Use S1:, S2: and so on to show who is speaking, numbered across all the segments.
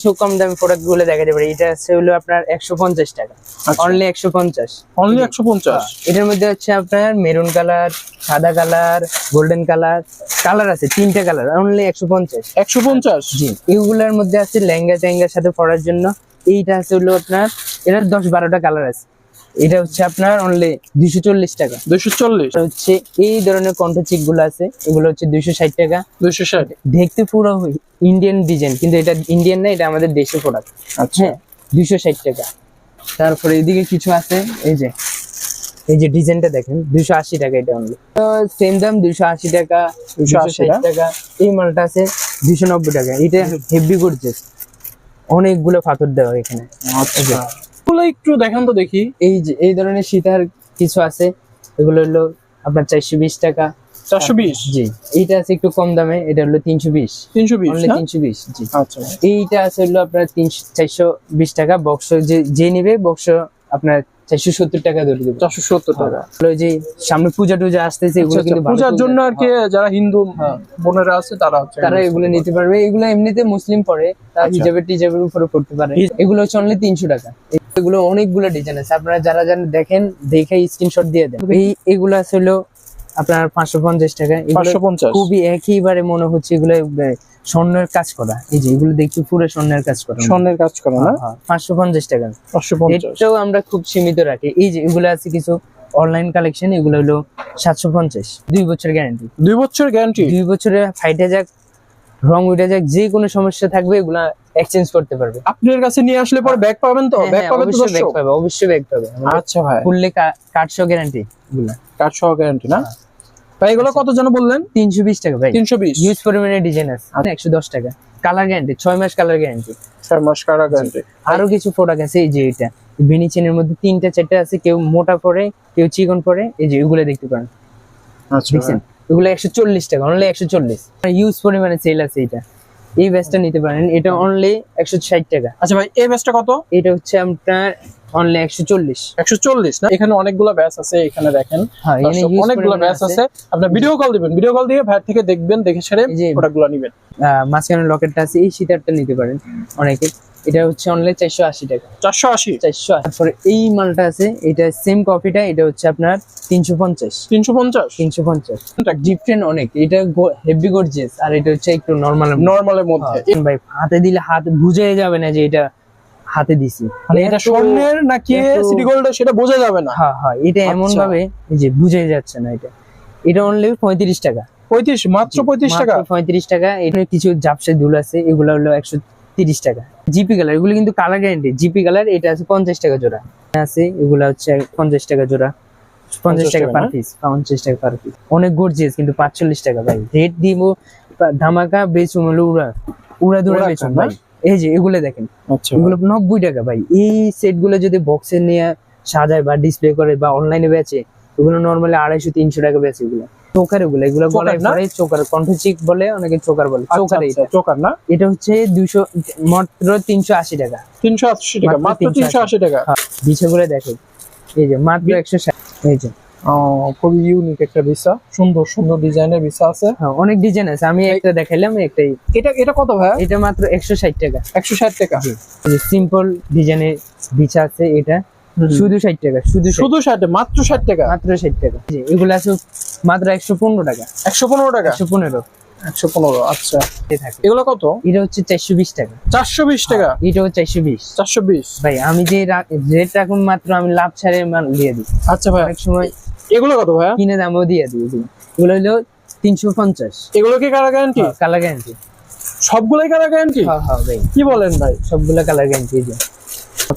S1: কিছু কম দামি প্রোডাক্টগুলো দেখাতে পারি। এটা আছে হলো আপনার একশো পঞ্চাশ টাকা।
S2: আচ্ছা।
S1: অনলি একশো পঞ্চাশ।
S2: অনলি একশো পঞ্চাশ?
S1: এটার মধ্যে হচ্ছে আপনার মেরুন কালার সাদা কালার গোল্ডেন কালার কালার আছে তিনটা কালার অনলি একশো পঞ্চাশ।
S2: একশো পঞ্চাশ?
S1: জি। এগুলার মধ্যে আছে লেহেঙ্গা টেঙ্গার সাথে পড়ার জন্য। এইটা হচ্ছে হলো আপনার এটার দশ বারোটা কালার আছে। এটা হচ্ছে আপনার অনলি দুইশো চল্লিশ টাকা।
S2: দুইশো চল্লিশ?
S1: হচ্ছে এই ধরনের কণ্ঠচিকগুলো আছে এগুলো হচ্ছে দুইশো ষাট টাকা।
S2: দুইশো ষাট?
S1: দেখতে পুরো ইন্ডিয়ান ডিজাইন কিন্তু এটা ইন্ডিয়ান না এটা আমাদের দেশি প্রোডাক্ট
S2: আচ্ছা।
S1: হ্যাঁ দুইশো ষাট টাকা। তারপরে এদিকে কিছু আছে এই যে এই যে ডিজাইনটা দেখেন দুইশো আশি টাকা এটা অনলি সেম দাম দুইশো আশি টাকা দুইশো
S2: 280
S1: ষাট টাকা। এই মালটা আছে দুইশো নব্বই টাকা। এটা হেভি গর্জেস অনেকগুলো পাথর দেওয়া এখানে।
S2: আচ্ছা। এগুলো একটু দেখান তো দেখি।
S1: এই যে এই ধরনের সীতার কিছু আছে। এগুলো হলো আপনার চারশো বিশ টাকা।
S2: চারশো বিশ?
S1: জি এইটা আছে একটু কম দামে এটা হলো তিনশো বিশ।
S2: তিনশো বিশ
S1: তিনশো বিশ জি।
S2: আচ্ছা।
S1: এইটা আছে হলো আপনার তিনশো চারশো বিশ টাকা বক্স যে যে নিবে বক্স আপনার চারশো সত্তর টাকা ধরে দেবো।
S2: চারশো সত্তর টাকা।
S1: যে সামনে পূজা টুজা আসতেছে এগুলো
S2: আচ্ছা,
S1: কিন্তু
S2: আচ্ছা, পূজার জন্য আর কি যারা হিন্দু বোনেরা আছে তারা
S1: তারা এগুলো নিতে পারবে। এগুলো এমনিতে মুসলিম পরে তার
S2: আচ্ছা।
S1: হিজাবের টিজাবের উপরে পড়তে পারে। এগুলো হচ্ছে অনলি তিনশো টাকা। এগুলো অনেকগুলো ডিজাইন আছে। আপনারা যারা যারা দেখেন দেখে স্ক্রিনশট দিয়ে দেন। এই এগুলো আছে হলো আপনার পাঁচশো পঞ্চাশ টাকা।
S2: পাঁচশো পঞ্চাশ?
S1: খুবই একইবারে মনে হচ্ছে এগুলো স্বর্ণের কাজ করা। এই যে এগুলো দেখছি পুরো স্বর্ণের কাজ করা।
S2: স্বর্ণের কাজ করা না?
S1: পাঁচশো পঞ্চাশ টাকা।
S2: পাঁচশো পঞ্চাশ।
S1: এটাও আমরা খুব সীমিত রাখি। এই যে এগুলো আছে কিছু অনলাইন কালেকশন এগুলো হলো সাতশো পঞ্চাশ। দুই বছর গ্যারান্টি
S2: দুই বছর গ্যারান্টি
S1: দুই বছরে ফাইটে যাক রং উঠে যাক যে কোনো সমস্যা থাকবে এগুলা এক্সচেঞ্জ করতে পারবে।
S2: আপনার কাছে নিয়ে আসলে পরে ব্যাগ পাবেন তো?
S1: হ্যাঁ,
S2: ব্যাগ
S1: হ্যাঁ,
S2: পাবেন তো
S1: অবশ্যই ব্যাগ পাবে অবশ্যই ব্যাগ পাবে।
S2: আচ্ছা ভাই।
S1: খুললে কার্ডশো গ্যারান্টি এগুলা
S2: কার্ড সহ গ্যারান্টি না? ভাই এগুলো কত যেন বললেন?
S1: তিনশো বিশ টাকা ভাই।
S2: তিনশো বিশ।
S1: ইউজ পরিমাণে ডিজাইন আছে। একশো দশ টাকা। কালার গ্যারান্টি ছয় মাস কালার গ্যারান্টি
S2: ছয় মাস কারা গ্যারান্টি
S1: আরও কিছু প্রোডাক্ট আছে এই যে এটা। বেনিচেনের মধ্যে তিনটা চারটা আছে কেউ মোটা পরে কেউ চিকন পরে এই যে এগুলো দেখতে পারেন।
S2: আচ্ছা
S1: দেখছেন? এগুলো একশো চল্লিশ টাকা অনলি একশো চল্লিশ। ইউজ পরিমাণে সেল আছে এটা। এই ব্যাচটা নিতে পারেন। এটা অনলি একশো ষাট টাকা।
S2: আচ্ছা ভাই এই ব্যাচটা কত?
S1: এটা হচ্ছে আপনার অনলি একশো চল্লিশ।
S2: একশো চল্লিশ না? এখানে অনেকগুলো ব্যাচ আছে এখানে দেখেন।
S1: হ্যাঁ
S2: অনেকগুলো ব্যাচ আছে। আপনার ভিডিও কল দিবেন। ভিডিও কল দিয়ে ভাইয়ের থেকে দেখবেন দেখে
S1: সেরে
S2: প্রোডাক্টগুলো নেবেন।
S1: মাঝখানে লকেটটা আছে এই সিটারটা নিতে পারেন অনেকে। এটা হচ্ছে অনলি চারশো আশি টাকা।
S2: চারশো আশি?
S1: চারশো তারপরে এই মালটা আছে এটা সেম কপিটা এটা হচ্ছে আপনার তিনশো পঞ্চাশ।
S2: তিনশো পঞ্চাশ?
S1: তিনশো পঞ্চাশ। ডিফারেন্ট অনেক। এটা হেভি গর্জিয়াস আর এটা হচ্ছে একটু নর্মাল
S2: নর্মালের মধ্যে।
S1: ভাই হাতে দিলে হাত বুঝে যাবে না যে এটা হাতে দিছি।
S2: মানে এটা স্বর্ণের নাকি সিটি গোল্ডের সেটা বোঝা যাবে না।
S1: হ্যাঁ হ্যাঁ এটা এমন
S2: আচ্ছা।
S1: ভাবে যে বুঝে যাচ্ছে না এটা। এটা অনলি পঁয়ত্রিশ টাকা।
S2: পঁয়ত্রিশ মাত্র পঁয়ত্রিশ টাকা?
S1: পঁয়ত্রিশ টাকা। এখানে কিছু জাপসে দুল আছে এগুলো হলো একশো তিরিশ টাকা। জিপি কালার এগুলো কিন্তু কালার গ্যারান্টি জিপি কালার এটা আছে পঞ্চাশ টাকা জোড়া। আছে এগুলো হচ্ছে পঞ্চাশ টাকা জোড়া। পঞ্চাশ টাকা পার পিস পঞ্চাশ টাকা পার পিস অনেক গর্জিয়াস কিন্তু পাঁচচল্লিশ টাকা ভাই। রেট দিব ধামাকা বেচুম হলো উড়া। উড়া বেচুম ভাই। এই যে এগুলো দেখেন।
S2: আচ্ছা।
S1: এগুলো নব্বই টাকা ভাই। এই সেটগুলো যদি বক্সে নিয়ে সাজায় বা ডিসপ্লে করে বা অনলাইনে বেচে এগুলো নর্মালি আড়াইশো তিনশো টাকা বেচে এগুলো। চোকার এগুলো এগুলো বলে
S2: না?
S1: পরে চোকার কণ্ঠচিক বলে অনেকে চোকার বলে
S2: আচ্ছা,
S1: চোকার
S2: আচ্ছা,
S1: এটা।
S2: চোকার না?
S1: এটা হচ্ছে মাত্র তিনশো আশি টাকা।
S2: তিনশো আশি টাকা
S1: মাত্র
S2: মাত্র তিনশো আশি। টাকা?
S1: বিছাগুলো দেখো এই যে মাত্র এই যে।
S2: খুবই ইউনিক একটা ভিসা। সুন্দর সুন্দর ডিজাইনের ভিসা আছে।
S1: হ্যাঁ, অনেক ডিজাইন আছে। আমি একটা দেখাইলাম একটাই।
S2: এটা এটা কত ভাই
S1: এটা মাত্র একশো ষাট টাকা।
S2: একশো ষাট টাকা?
S1: সিম্পল ডিজাইনের বিছা আছে এটা। শুধু ষাট টাকা শুধু
S2: শুধু ষাট মাত্র ষাট টাকা?
S1: মাত্র ষাট টাকা। এগুলো আছে মাত্র একশো পনেরো টাকা।
S2: একশো পনেরো টাকা?
S1: একশো পনেরো।
S2: একশো পনেরো আচ্ছা। এগুলো কত?
S1: এটা হচ্ছে চারশো বিশ টাকা।
S2: চারশো বিশ টাকা?
S1: এটাও চারশো বিশ।
S2: চারশো বিশ?
S1: ভাই আমি যে রেট রাখুন মাত্র আমি লাভ ছাড়ে দিয়ে দিই।
S2: আচ্ছা ভাই।
S1: অনেক সময়
S2: এগুলো কত ভাইয়া?
S1: কিনে দামও দিয়ে দিই এগুলো হলো তিনশো পঞ্চাশ।
S2: এগুলো কি কারা গ্যারান্টি
S1: কালার গ্যারান্টি
S2: সবগুলোই কারা গ্যারান্টি
S1: হ্যাঁ হ্যাঁ ভাই।
S2: কি বলেন ভাই?
S1: সবগুলো কালার গ্যারান্টি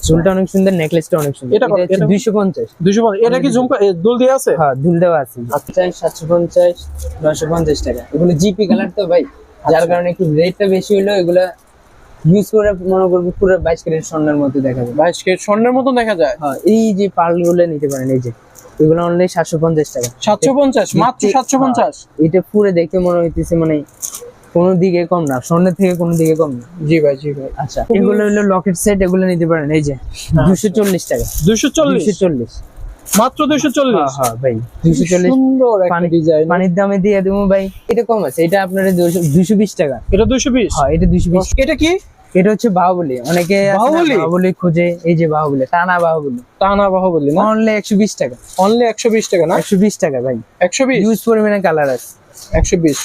S1: চুলটা অনেক সুন্দর নেকলেসটা অনেক সুন্দর।
S2: এটা
S1: এটা
S2: কত?
S1: হচ্ছে
S2: এটা- কি ঝুমকা? দুল দিয়ে আছে?
S1: হ্যাঁ দুল দেওয়া আছে। পঞ্চাশ সাতশো পঞ্চাশ নশো পঞ্চাশ টাকা। এগুলো জিপি কালার তো ভাই। যার কারণে একটু রেটটা বেশি হলো এগুলা ইউজ করে মনে করব পুরো বাইশ ক্যারেট স্বর্ণের মধ্যে দেখা যাবে।
S2: বাইশ কেট স্বর্ণের মতো দেখা যায়?
S1: হ্যাঁ এই যে পার্লগুলো নিতে পারেন এই যে। এগুলো অনলি সাতশো পঞ্চাশ টাকা।
S2: সাতশো পঞ্চাশ মাত্র সাতশো পঞ্চাশ?
S1: হ্যাঁ, এটা পুরো দেখতে মনে হইতেছে মানে কোনো দিকে কম না স্বর্ণের থেকে কোনো দিকে কম না।
S2: জি ভাই জি ভাই।
S1: আচ্ছা এগুলো হলো লকেট সেট এগুলো নিতে পারেন এই যে দুশো চল্লিশ টাকা।
S2: দুশো চল্লিশ?
S1: চল্লিশ।
S2: মাত্র দুশো
S1: হ্যাঁ
S2: চল্লিশ?
S1: হ্যাঁ ভাই দুশো চল্লিশ।
S2: সুন্দর
S1: পানি-
S2: ডিজাইন
S1: পানির দামে দিয়ে দেবো ভাই এটা কম আছে এটা আপনার দুশো বিশ টাকা।
S2: এটা দুশো বিশ?
S1: হ্যাঁ এটা দুশো বিশ।
S2: এটা কি?
S1: এটা হচ্ছে বাহুবলি অনেকে বাহুবলী? খুঁজে এই যে বাহুবলি টানা বাহুবলি।
S2: টানা বাহুবলি না?
S1: অনলি একশো বিশ টাকা।
S2: অনলি একশো বিশ টাকা না?
S1: একশো বিশ টাকা ভাই।
S2: একশো বিশ?
S1: ইউজ পরিমাণে কালার আছে।
S2: একশো বিশ।